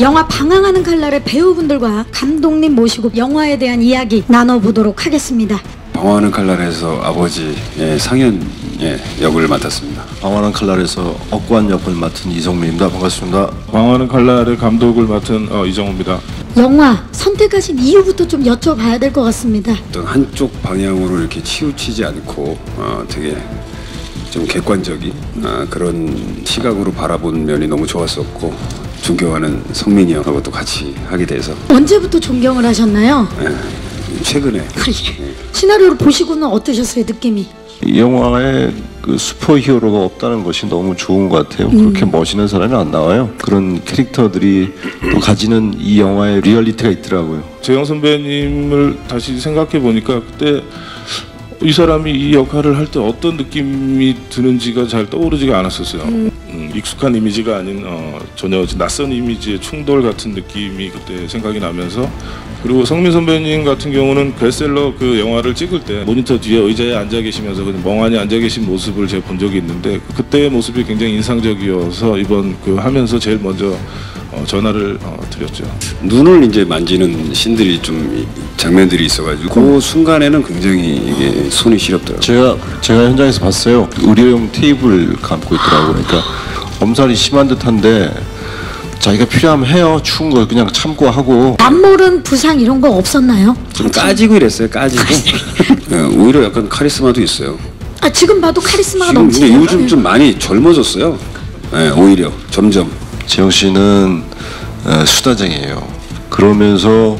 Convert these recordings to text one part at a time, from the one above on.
영화 방황하는 칼날의 배우분들과 감독님 모시고 영화에 대한 이야기 나눠보도록 하겠습니다. 방황하는 칼날에서 아버지의 상현 예, 역을 맡았습니다. 방황한 칼날에서 억관 역을 맡은 이성민입니다. 반갑습니다. 광화는 칼날의 감독을 맡은 어, 이정우입니다. 영화 선택하신 이유부터 좀 여쭤봐야 될 것 같습니다. 어떤 한쪽 방향으로 이렇게 치우치지 않고 어, 되게 좀 객관적인 어, 그런 시각으로 바라본 면이 너무 좋았었고 존경하는 성민이 형하고도 같이 하게 돼서 언제부터 존경을 하셨나요? 예, 최근에 시나리오를 보시고는 어떠셨어요, 느낌이? 이 영화에 그 슈퍼히어로가 없다는 것이 너무 좋은 것 같아요. 그렇게 멋있는 사람이 안 나와요. 그런 캐릭터들이 또 가지는 이 영화에 리얼리티가 있더라고요. 재영 선배님을 다시 생각해 보니까 그때 이 사람이 이 역할을 할 때 어떤 느낌이 드는지가 잘 떠오르지가 않았었어요. 음, 익숙한 이미지가 아닌 어, 전혀 낯선 이미지의 충돌 같은 느낌이 그때 생각이 나면서 그리고 성민 선배님 같은 경우는 베스트셀러 그 영화를 찍을 때 모니터 뒤에 의자에 앉아 계시면서 그냥 멍하니 앉아 계신 모습을 제가 본 적이 있는데 그때의 모습이 굉장히 인상적이어서 이번 그 하면서 제일 먼저 어, 전화를 어, 드렸죠. 눈을 이제 만지는 신들이 좀 장면들이 있어가지고 그 순간에는 굉장히 이게 손이 시렵더라고요. 제가 제가 현장에서 봤어요. 의료용 테이블 감고 있더라고요. 그러니까 엄살이 심한 듯한데 자기가 필요하면 해요. 추운 걸 그냥 참고 하고 남모른 부상 이런 거 없었나요? 좀 까지고 이랬어요. 까지고 예, 오히려 약간 카리스마도 있어요. 아 지금 봐도 카리스마가 지금 근데 넘치네요. 요즘 좀 많이 젊어졌어요. 예, 오히려 점점 재영 씨는 어, 수다쟁이에요. 그러면서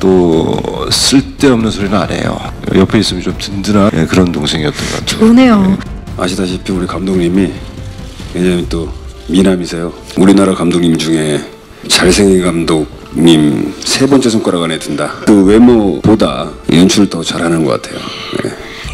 또 쓸데없는 소리는 안 해요. 옆에 있으면 좀 든든한 예, 그런 동생이었던 것 같아요. 좋네요. 아시다시피 우리 감독님이 굉장히 또 미남이세요. 우리나라 감독님 중에 잘생긴 감독님 세 번째 손가락 안에 든다. 그 외모보다 연출을 더 잘하는 것 같아요. 예.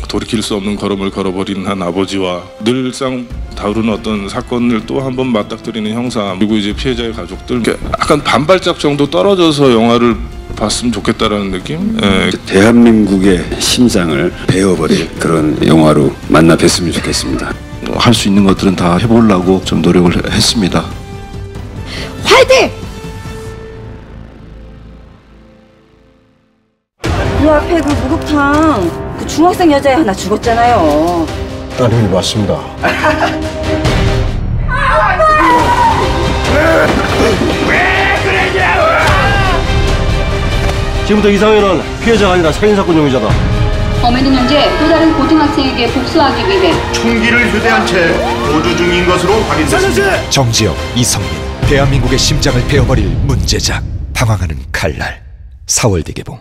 돌이킬 수 없는 걸음을 걸어버린 한 아버지와 늘상 다루는 어떤 사건을 또 한 번 맞닥뜨리는 형사 그리고 이제 피해자의 가족들 약간 반발짝 정도 떨어져서 영화를 봤으면 좋겠다라는 느낌? 예, 대한민국의 심장을 베어버릴 그런 영화로 만나 뵀으면 좋겠습니다. 할 수 있는 것들은 다 해보려고 좀 노력을 했습니다. 화이팅! 그 앞에 그 목욕탕 그 중학생 여자애 하나 죽었잖아요. 따님이 맞습니다. 지금부터 이상현은 피해자가 아니라 살인사건 용의자다. 범인은 현재 또 다른 고등학생에게 복수하기 위해 총기를 휴대한 채 도주 중인 것으로 확인됐습니다. 정지영, 이성민, 대한민국의 심장을 베어버릴 문제작. 방황하는 칼날. 4월 대개봉